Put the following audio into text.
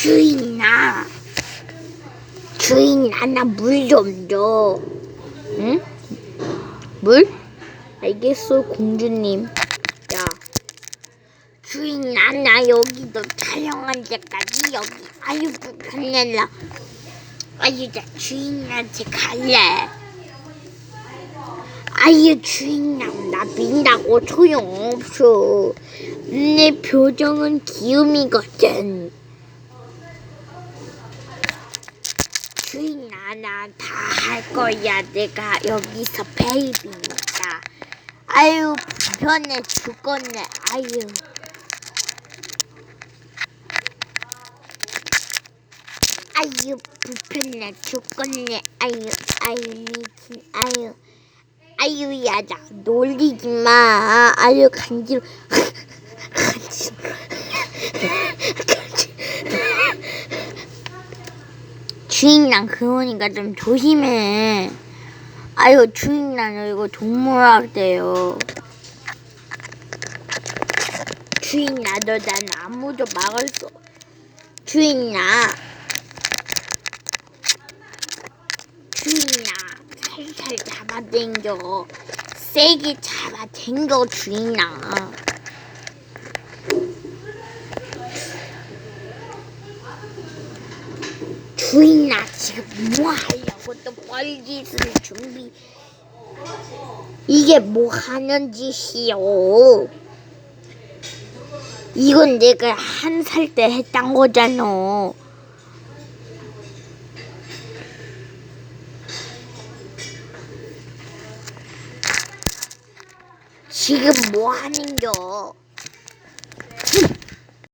주인아, 주인아, 나물 좀 줘. 응? 물? 알겠어, 공주님. 야, 주인아, 나 여기도 촬영한 데까지 여기 아유 불편해라. 아유, 나 주인한테 갈래. 아유, 주인아, 나 민다고 소용없어. 내 표정은 기음이거든. 주인아, 나다할 거야. 내가 여기서 베이비니까. 아유, 불편해 죽겠네. 아유. 아유, 불편해 죽겠네. 아유, 아유, 미친, 아유. 아유, 야, 나 놀리지 마. 아유, 간지러. 간지러. 주인랑 그러니까 좀 조심해. 아유, 주인랑 이거 동물학대요. 주인아, 너난 아무도 막을 수. 없- 주인아. 주인아, 살살 잡아당겨. 세게 잡아당겨, 주인아. 주인아, 지금 뭐 하려고 또 뻘짓을 준비. 이게 뭐 하는 짓이요? 이건 내가 한 살 때 했던 거잖아. 지금 뭐 하는겨?